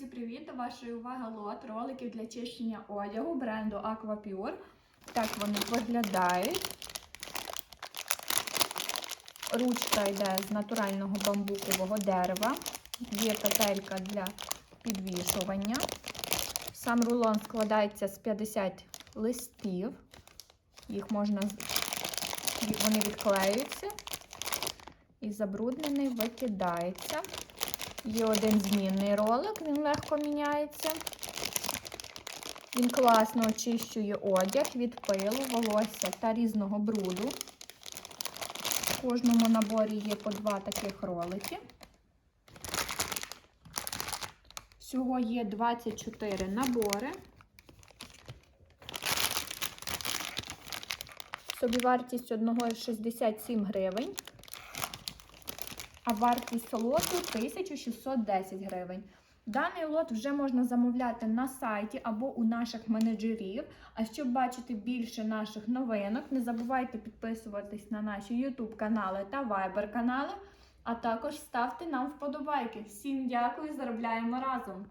Друзі, привіт! До вашої уваги лот роликів для чищення одягу бренду Aquapure. Так вони виглядають. Ручка йде з натурального бамбукового дерева. Є петелька для підвішування. Сам рулон складається з 50 листів. Їх можна вони відклеюються і забруднений викидається. Є один змінний ролик, він легко міняється. Він класно очищує одяг від пилу, волосся та різного бруду. В кожному наборі є по два таких ролики. Всього є 24 набори. Собівартість одного 67 гривень а вартість лоту 1610 гривень. Даний лот вже можна замовляти на сайті або у наших менеджерів. А щоб бачити більше наших новинок, не забувайте підписуватись на наші YouTube канали та Viber канали, а також ставте нам вподобайки. Всім дякую, заробляємо разом!